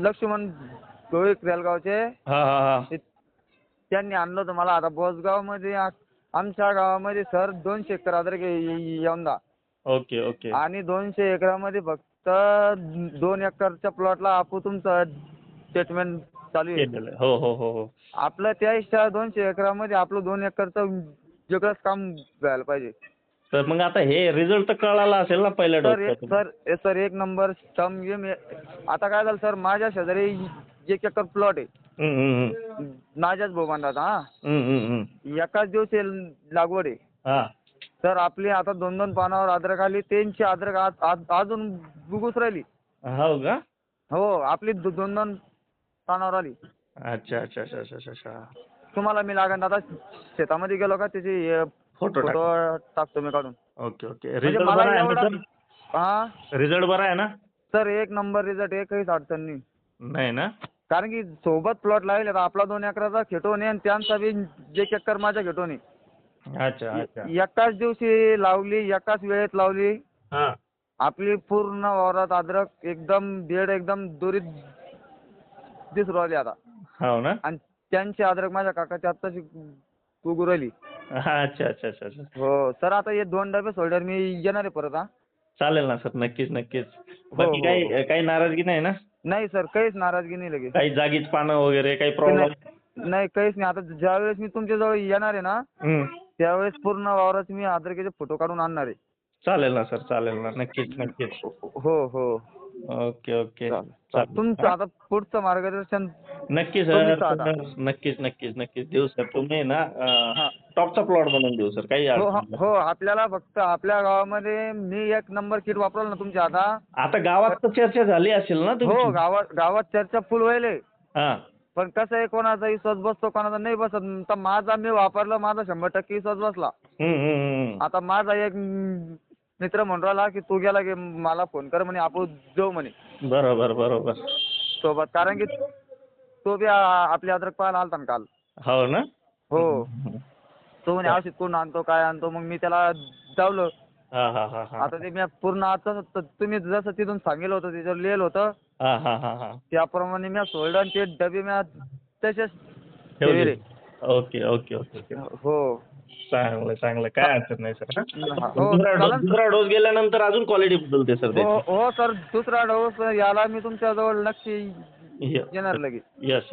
लक्ष्मण गोविक रेलगावचे. हा हा हा. त्यांनी आणलं होतं मला. आता बोसगावमध्ये आ- आमच्या गावामध्ये सर दोनशे एकर अद्रक यंदा. Okay okay. आणि दोनशे एकरामध्ये फक्त दोन एकरच्या प्लॉटला आपू तुमचं स्टेटमेंट चालू आहे. केलेलं. हो हो हो हो. आपलं त्या हिशा दोनशे एकरामध्ये आपलं दोन एकरचं वेगळंच काम व्हायला पाहिजे. तर मग आता हे रिझल्ट तर कळाला असेल ना पहिल्या सर एक सर ए- सर एक नंबर स्टम आता काय झालं सर माझ्या शेजारी एक एकर प्लॉट आहे. माझ्याच भोगांडात हा. एकाच दिवशी लागवड आहे. हा. तर आपली आता दोन दोन पानावर अद्रक आली त्यांची अद्रक आज- आज- अजून बुगूस राहिली. हो का? हो आपली दो- दोन दोन पानावर आली. अच्छा अच्छा अच्छा अच्छा अच्छा अच्छा. तुम्हाला मी लागण आता शेतामध्ये गेलो का त्याची फोटो टाक. फोटो टाकतो मी काढून. Okay okay. म्हणजे रिझल्ट मला बरा आहे ना एवढं सर? हा? रिझल्ट बरा आहे ना? सर एक नंबर रिझल्ट एकहीच अडचण नाही. नाही ना? कारण की सोबत प्लॉट लावले आता आपला दोन एकराचा खेटोने आणि त्यांचा बी एक एकर माझ्या खेटोने अच्छा अच्छा. एकाच दिवशी लावली एकाच वेळेत लावली. हा. आपली पूर्ण वावरात अद्रक एकदम बेड एकदम दोरीत दिसू राहिली आता. हो ना? आणि त्यांची अद्रक माझ्या काकाची आत्ताची उगू राहिली. अच्छा अच्छा अच्छा अच्छा. हो सर आता हे दोन डबे सोडल्यावर मी येणार आहे परत हा. चालेल ना सर नक्कीच नक्कीच. हो, बाकी हो, काही काही नाराजगी नाही ना? नाही सर काहीच नाराजगी नाही लगेच. काही जागीच पानं वगैरे काही प्रॉब्लेम नाही काहीच नाही. आता ज्यावेळेस मी तुमच्याजवळ येणार आहे ना त्यावेळेस पूर्ण वावरात मी अद्रकेचे फोटो काढून आणणार आहे. चालेल ना सर चालेल ना नक्कीच नक्कीच. हो हो. Okay okay. चालेल. चालेल. तुमचं आता पुढचं मार्गदर्शन नक्की तुम्ही सर साधा. नक्कीच नक्कीच नक्कीच. देऊ सर तुम्ही ना हा. टॉपचा प्लॉट बनवून देऊ सर काही हो अडचण हा- नाही. हो आपल्याला फक्त आपल्या गावामध्ये मी एक नंबर किट वापरलं ना तुमच्या आता. आता गावात तर चर्चा झाली असेल ना हो तुमची गावात गावात चर्चा फुल व्हायले. हा. पण कसं आहे कोणाचा विश्वास बसतो कोणाचा नाही बसत. तर माझा मी वापरलं माझा शंभर टक्के विश्वास बसला. हम्म, हम्म, हम्म. आता माझा एक म- मित्र म्हणून राहिला की तू गेला की मला फोन कर म्हणे आपण जाऊ म्हणे. बरोबर बरोबर. सोबत कारण की तो बी आ- आपली अद्रक पाहायला आलता ना काल. हो ना? हो. तो म्हणे औषध कोण आणतो काय आणतो? मग मी त्याला जावलं हा हा हा हा. आता ते मी पूर्ण आता तुम्ही जसं तिथून सांगितलं होतं त्याच्यावर लिहिलं होतं. हा हा हा हा. त्याप्रमाणे मी सोडलं आणि ते डबे मी तसेच ठेवली. ठेवले. Okay okay okay okay. हो. चांगलं चांगलं. काय अडचण नाही सर हा, हो, दुसरा डोस चालेल. दुसरा डोस गेल्यानंतर अजून क्वालिटी बदलते सर हो हो सर. दुसरा डोस याला मी तुमच्याजवळ नक्की येणार लगेच. यस